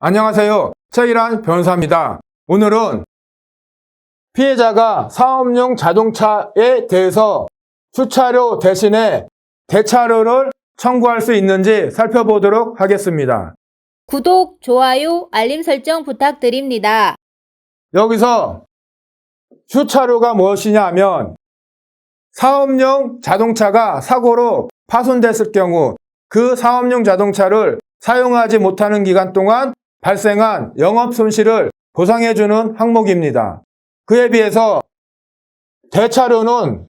안녕하세요. 최일한 변호사입니다. 오늘은 피해자가 사업용 자동차에 대해서 수차료 대신에 대차료를 청구할 수 있는지 살펴보도록 하겠습니다. 구독, 좋아요, 알림 설정 부탁드립니다. 여기서 수차료가 무엇이냐 하면 사업용 자동차가 사고로 파손됐을 경우 그 사업용 자동차를 사용하지 못하는 기간 동안 발생한 영업 손실을 보상해주는 항목입니다. 그에 비해서 대차료는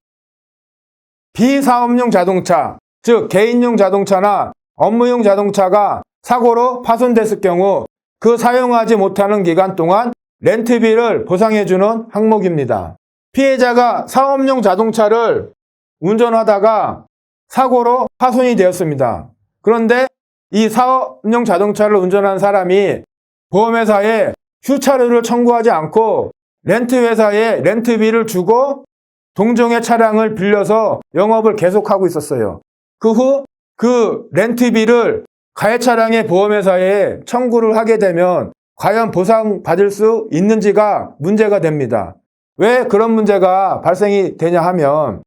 비사업용 자동차, 즉 개인용 자동차나 업무용 자동차가 사고로 파손됐을 경우 그 사용하지 못하는 기간 동안 렌트비를 보상해주는 항목입니다. 피해자가 사업용 자동차를 운전하다가 사고로 파손이 되었습니다. 그런데 이 사업용 자동차를 운전한 사람이 보험회사에 휴차료를 청구하지 않고 렌트회사에 렌트비를 주고 동종의 차량을 빌려서 영업을 계속하고 있었어요. 그후그 렌트비를 가해 차량의 보험회사에 청구를 하게 되면 과연 보상받을 수 있는지가 문제가 됩니다. 왜 그런 문제가 발생이 되냐 하면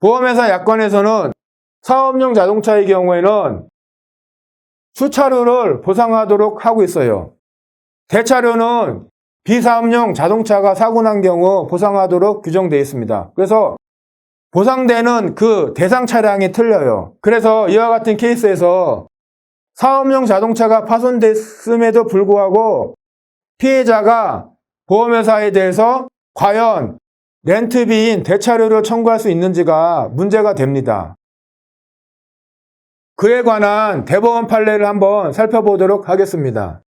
보험회사 약관에서는 사업용 자동차의 경우에는 수차료를 보상하도록 하고 있어요. 대차료는 비사업용 자동차가 사고 난 경우 보상하도록 규정되어 있습니다. 그래서 보상되는 그 대상 차량이 틀려요. 그래서 이와 같은 케이스에서 사업용 자동차가 파손됐음에도 불구하고 피해자가 보험회사에 대해서 과연 렌트비인 대차료를 청구할 수 있는지가 문제가 됩니다. 그에 관한 대법원 판례를 한번 살펴보도록 하겠습니다.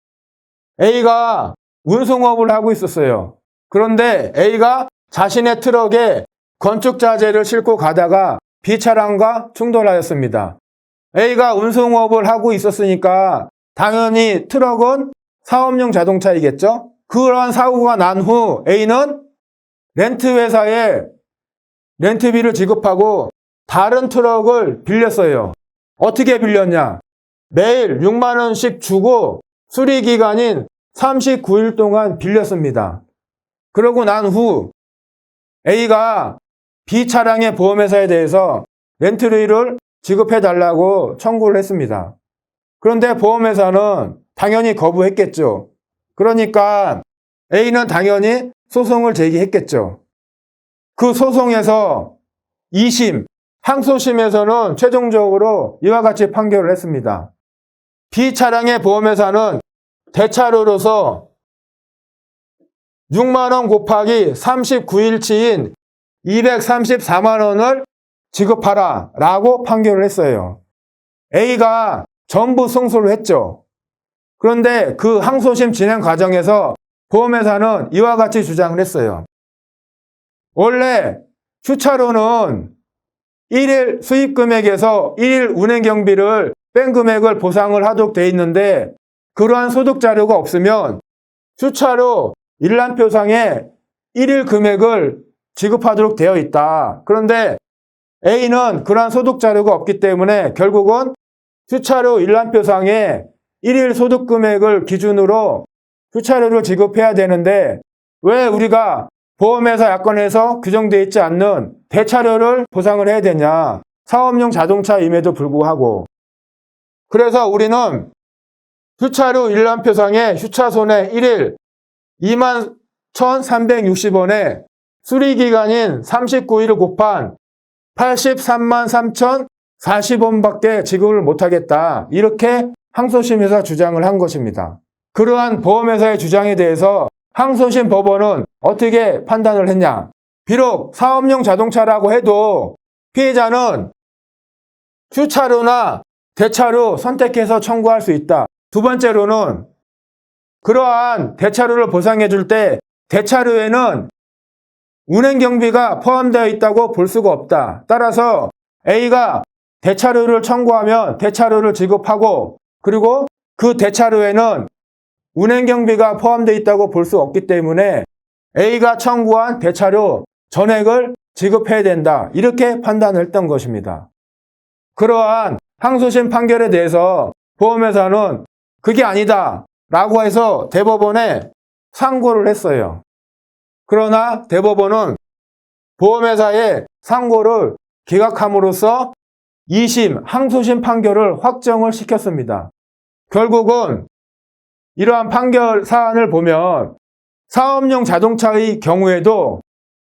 A가 운송업을 하고 있었어요. 그런데 A가 자신의 트럭에 건축자재를 싣고 가다가 B차량과 충돌하였습니다. A가 운송업을 하고 있었으니까 당연히 트럭은 사업용 자동차이겠죠? 그러한 사고가 난 후 A는 렌트 회사에 렌트비를 지급하고 다른 트럭을 빌렸어요. 어떻게 빌렸냐? 매일 6만원씩 주고 수리기간인 39일 동안 빌렸습니다. 그러고 난 후 A가 B 차량의 보험회사에 대해서 렌트비를 지급해 달라고 청구를 했습니다. 그런데 보험회사는 당연히 거부했겠죠. 그러니까 A는 당연히 소송을 제기했겠죠. 그 소송에서 2심, 항소심에서는 최종적으로 이와 같이 판결을 했습니다. B 차량의 보험회사는 대차료로서 6만원 곱하기 39일치인 234만원을 지급하라 라고 판결을 했어요. A가 전부 승소를 했죠. 그런데 그 항소심 진행 과정에서 보험회사는 이와 같이 주장을 했어요. 원래 휴차료는 1일 수입 금액에서 1일 운행 경비를 뺀 금액을 보상을 하도록 돼 있는데 그러한 소득 자료가 없으면 휴차료 일람표상에 1일 금액을 지급하도록 되어 있다. 그런데 A는 그러한 소득 자료가 없기 때문에 결국은 휴차료 일람표상에 1일 소득 금액을 기준으로 휴차료를 지급해야 되는데 왜 우리가 보험회사 약관에서 규정되어 있지 않는 대차료를 보상을 해야 되냐. 사업용 자동차임에도 불구하고. 그래서 우리는 휴차료 일람표상에 휴차손해 1일 2만 1,360원에 수리기간인 39일을 곱한 83만 3,040원밖에 지급을 못하겠다. 이렇게 항소심에서 주장을 한 것입니다. 그러한 보험회사의 주장에 대해서 항소심 법원은 어떻게 판단을 했냐? 비록 사업용 자동차라고 해도 피해자는 휴차료나 대차료 선택해서 청구할 수 있다. 두 번째로는 그러한 대차료를 보상해 줄 때 대차료에는 운행 경비가 포함되어 있다고 볼 수가 없다. 따라서 A가 대차료를 청구하면 대차료를 지급하고 그리고 그 대차료에는 운행 경비가 포함되어 있다고 볼 수 없기 때문에 A가 청구한 대차료 전액을 지급해야 된다. 이렇게 판단을 했던 것입니다. 그러한 항소심 판결에 대해서 보험회사는 그게 아니다. 라고 해서 대법원에 상고를 했어요. 그러나 대법원은 보험회사의 상고를 기각함으로써 2심 항소심 판결을 확정을 시켰습니다. 결국은 이러한 판결 사안을 보면 사업용 자동차의 경우에도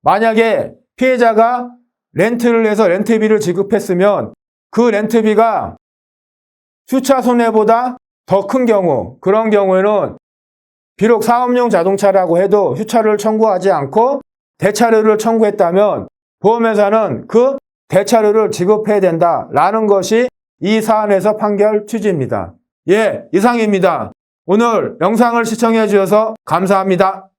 만약에 피해자가 렌트를 해서 렌트비를 지급했으면 그 렌트비가 주차 손해보다 더 큰 경우, 그런 경우에는 비록 사업용 자동차라고 해도 휴차를 청구하지 않고 대차료를 청구했다면 보험회사는 그 대차료를 지급해야 된다라는 것이 이 사안에서 판결 취지입니다. 예, 이상입니다. 오늘 영상을 시청해 주셔서 감사합니다.